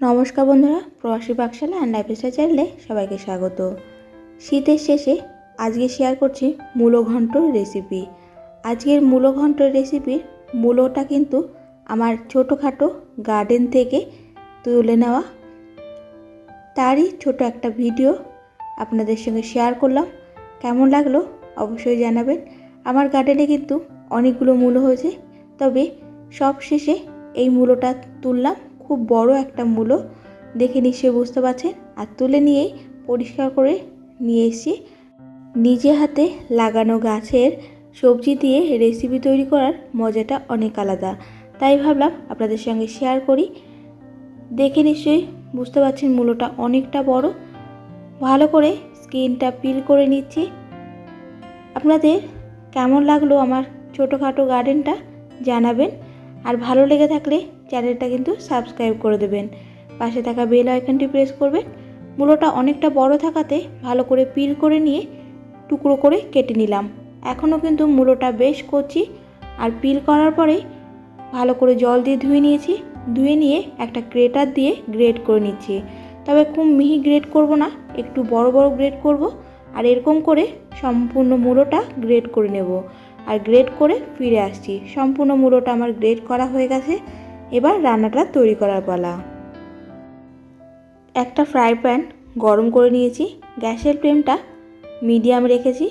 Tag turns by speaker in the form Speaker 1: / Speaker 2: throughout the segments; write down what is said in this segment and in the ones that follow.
Speaker 1: নমস্কার বন্ধুরা, প্রবাসী পাকশালা অ্যান্ড লাইফস্টাইল চ্যানেলে সবাইকে স্বাগত। শীতের শেষে আজকে শেয়ার করছি মূলো ঘন্টর রেসিপি আজকের মূলো ঘন্টর রেসিপির মূলোটা কিন্তু আমার ছোটোখাটো গার্ডেন থেকে তুলে নেওয়া। তারই ছোট একটা ভিডিও আপনাদের সঙ্গে শেয়ার করলাম। কেমন লাগল অবশ্যই জানাবেন। আমার গার্ডেনে কিন্তু অনেকগুলো মূলো হয়েছে, তবে সব শেষে এই মূলোটা তুললাম। খুব বড় একটা মূলো দেখে নিশ্চয়ই বুঝতে পারছেন। আর তুলে নিয়েই পরিষ্কার করে নিয়ে এসেছি নিজে হাতে লাগানো গাছের সবজি দিয়ে রেসিপি তৈরি করার মজাটা অনেক আলাদা। তাই ভাবলাম আপনাদের সঙ্গে শেয়ার করি। দেখে নিশ্চয়ই বুঝতে পারছেন মূলোটা অনেকটা বড়। ভালো করে স্কিনটা পিল করে নিচ্ছি। আপনাদের কেমন লাগল আমার ছোটোখাটো গার্ডেনটা জানাবেন। আর ভালো লেগে থাকলে চ্যানেলটা কিন্তু সাবস্ক্রাইব করে দেবেন। পাশে থাকা বেল আইকনটি প্রেস করবেন। মূলোটা অনেকটা বড় থাকাতে ভালো করে পিল করে নিয়ে টুকরো করে কেটে নিলাম। এখনও কিন্তু মূলোটা বেশ করছি আর পিল করার পরে ভালো করে জল দিয়ে ধুয়ে নিয়েছি। ধুয়ে নিয়ে একটা গ্রেটার দিয়ে গ্রেড করে নিচ্ছি। তবে খুব মিহি গ্রেড করব না, একটু বড় বড় গ্রেড করব আর এরকম করে সম্পূর্ণ মূলোটা গ্রেড করে নেব। আর গ্রেড করে ফিরে আসছি। সম্পূর্ণ মূলোটা আমার গ্রেড করা হয়ে গেছে। এবার রান্নাটা তৈরি করার পালা। একটা ফ্রাই প্যান গরম করে নিয়েছি। গ্যাসের ফ্লেমটা মিডিয়াম রেখেছি।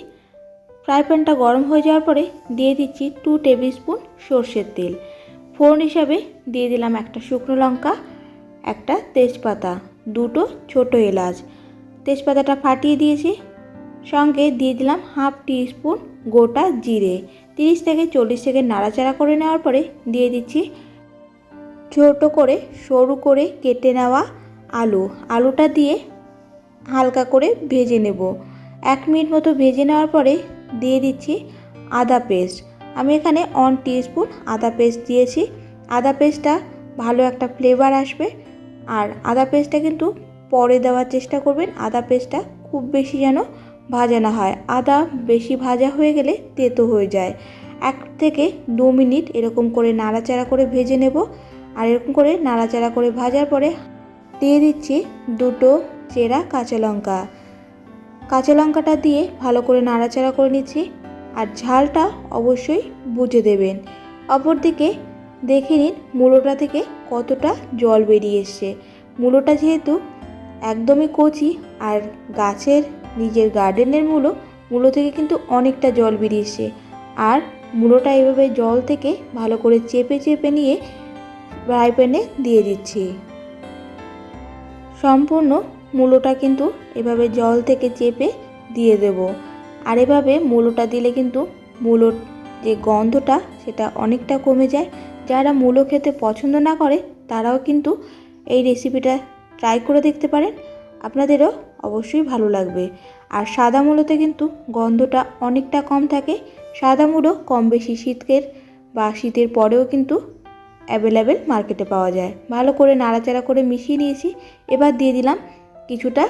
Speaker 1: ফ্রাই প্যানটা গরম হয়ে যাওয়ার পরে দিয়ে দিচ্ছি টু টেবিল স্পুন সর্ষের তেল। ফোড়ন হিসাবে দিয়ে দিলাম একটা শুকনো লঙ্কা, একটা তেজপাতা, দুটো ছোট এলাচ। তেজপাতাটা ফাটিয়ে দিয়েছি। সঙ্গে দিয়ে দিলাম হাফ টি স্পুন গোটা জিরে। তিরিশ থেকে চল্লিশ সেকেন্ড নাড়াচাড়া করে নেওয়ার পরে দিয়ে দিচ্ছি ছোটো করে সরু করে কেটে নেওয়া আলু। আলুটা দিয়ে হালকা করে ভেজে নেব। এক মিনিট মতো ভেজে নেওয়ার পরে দিয়ে দিচ্ছি আদা পেস্ট। আমি এখানে অন স্পুন আদা পেস্ট দিয়েছি। আদা পেস্টটা ভালো একটা ফ্লেভার আসবে। আর আদা পেস্টটা কিন্তু পরে দেওয়ার চেষ্টা করবেন। আদা পেস্টটা খুব বেশি যেন ভাজা না হয়। আদা বেশি ভাজা হয়ে গেলে তেতো হয়ে যায়। এক থেকে দু মিনিট এরকম করে নাড়াচাড়া করে ভেজে নেব। আর এরকম করে নাড়াচাড়া করে ভাজার পরে দিয়ে দিচ্ছি দুটো চেরা কাঁচা লঙ্কা। কাঁচা লঙ্কাটা দিয়ে ভালো করে নাড়াচাড়া করে নিচ্ছি আর ঝালটা অবশ্যই বুঝে দেবেন। অপরদিকে দেখে নিন মূলোটা থেকে কতটা জল বেরিয়ে এসছে। মূলোটা যেহেতু একদমই কচি আর গাছের নিজের গার্ডেনের মূলো মূলো থেকে কিন্তু অনেকটা জল বেরিয়েছে আর মূলোটা এভাবে জল থেকে ভালো করে চেপে চেপে নিয়ে ফ্রাই প্যানে দিয়ে দিচ্ছি। সম্পূর্ণ মূলোটা কিন্তু এভাবে জল থেকে চেপে দিয়ে দেব। আর এভাবে মূলোটা দিলে কিন্তু মূলোর যে গন্ধটা, সেটা অনেকটা কমে যায়। যারা মূলো খেতে পছন্দ না করে, তারাও কিন্তু এই রেসিপিটা ট্রাই করে দেখতে পারেন। আপনাদেরও অবশ্যই ভালো লাগবে। আর সাদা মূলোতে কিন্তু গন্ধটা অনেকটা কম থাকে। সাদা মূলো কম বেশি শীতকের বা শীতের পরেও কিন্তু অ্যাভেলেবেল মার্কেটে পাওয়া যায়। ভালো করে নাড়াচাড়া করে মিশিয়ে নিয়েছি। এবার দিয়ে দিলাম কিছুটা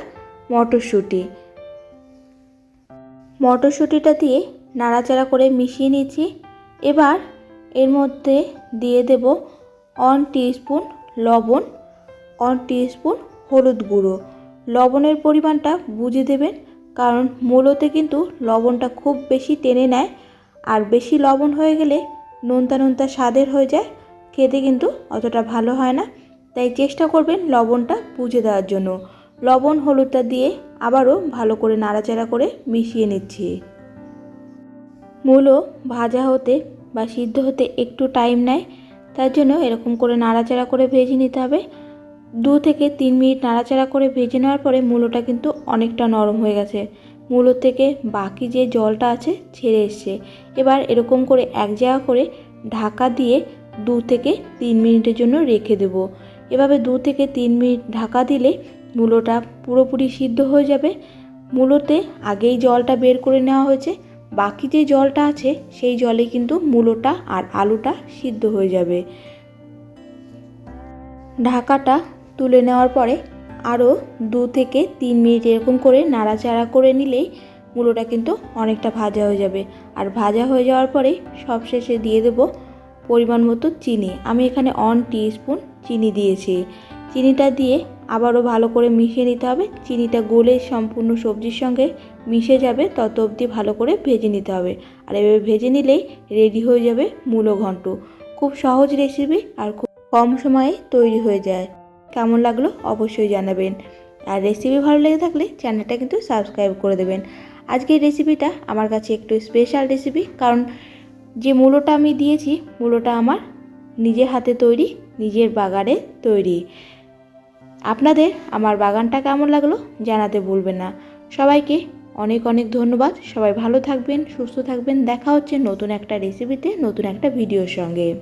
Speaker 1: মটরশুঁটি। মটরশুঁটিটা দিয়ে নাড়াচাড়া করে মিশিয়ে নিয়েছি। এবার এর মধ্যে দিয়ে দেব অন স্পুন লবণ অন স্পুন হলুদ গুঁড়ো। লবণের পরিমাণটা বুঝে দেবেন, কারণ মূলতে কিন্তু লবণটা খুব বেশি টেনে নেয়। আর বেশি লবণ হয়ে গেলে নোনতা নোনতা স্বাদের হয়ে যায়। খেতে কিন্তু অতটা ভালো হয় না। তাই চেষ্টা করবেন লবণটা বুঝে দেওয়ার জন্য। লবণ হলুদটা দিয়ে আবারও ভালো করে নাড়াচাড়া করে মিশিয়ে নিচ্ছি। মূলো ভাজা হতে বা সিদ্ধ হতে একটু টাইম নেয়। তার জন্য এরকম করে নাড়াচাড়া করে ভেজে নিতে হবে। দু থেকে তিন মিনিট নাড়াচাড়া করে ভেজে নেওয়ার পরে মূলোটা কিন্তু অনেকটা নরম হয়ে গেছে। মূলো থেকে বাকি যে জলটা আছে ছেড়ে এসছে। এবার এরকম করে এক জায়গা করে ঢাকা দিয়ে দু থেকে তিন মিনিটের জন্য রেখে দেব। এভাবে দু থেকে তিন মিনিট ঢাকা দিলে মূলোটা পুরোপুরি সিদ্ধ হয়ে যাবে। মূলোতে আগেই জলটা বের করে নেওয়া হয়েছে। বাকি যে জলটা আছে, সেই জলে কিন্তু মূলোটা আর আলুটা সিদ্ধ হয়ে যাবে। ঢাকাটা তুলে নেওয়ার পরে আরও দু থেকে তিন মিনিট এরকম করে নাড়াচাড়া করে নিলেই মূলোটা কিন্তু অনেকটা ভাজা হয়ে যাবে। আর ভাজা হয়ে যাওয়ার পরে সবশেষে দিয়ে দেবো পরিমাণ মতো চিনি। আমি এখানে অন স্পুন চিনি দিয়েছি। চিনিটা দিয়ে আবারও ভালো করে মিশিয়ে নিতে হবে। চিনিটা গলে সম্পূর্ণ সবজির সঙ্গে মিশে যাবে, তত অবধি ভালো করে ভেজে নিতে হবে। আর এভাবে ভেজে নিলেই রেডি হয়ে যাবে মূলো ঘন্ট। খুব সহজ রেসিপি আর খুব কম সময়ে তৈরি হয়ে যায়। কেমন লাগল অবশ্যই জানাবেন। আর রেসিপি ভালো লেগে থাকলে চ্যানেলটা কিন্তু সাবস্ক্রাইব করে দেবেন। আজকের রেসিপিটা আমার কাছে একটু স্পেশাল রেসিপি কারণ যে মূলোটা আমি দিয়েছি, মূলোটা আমার নিজের হাতে তৈরি, নিজের বাগানে তৈরি। আপনাদের আমার বাগানটা কেমন লাগল জানাতে ভুলবেন না। সবাইকে অনেক অনেক ধন্যবাদ। সবাই ভালো থাকবেন, সুস্থ থাকবেন। দেখা হচ্ছে নতুন একটা রেসিপিতে নতুন একটা ভিডিওর সঙ্গে।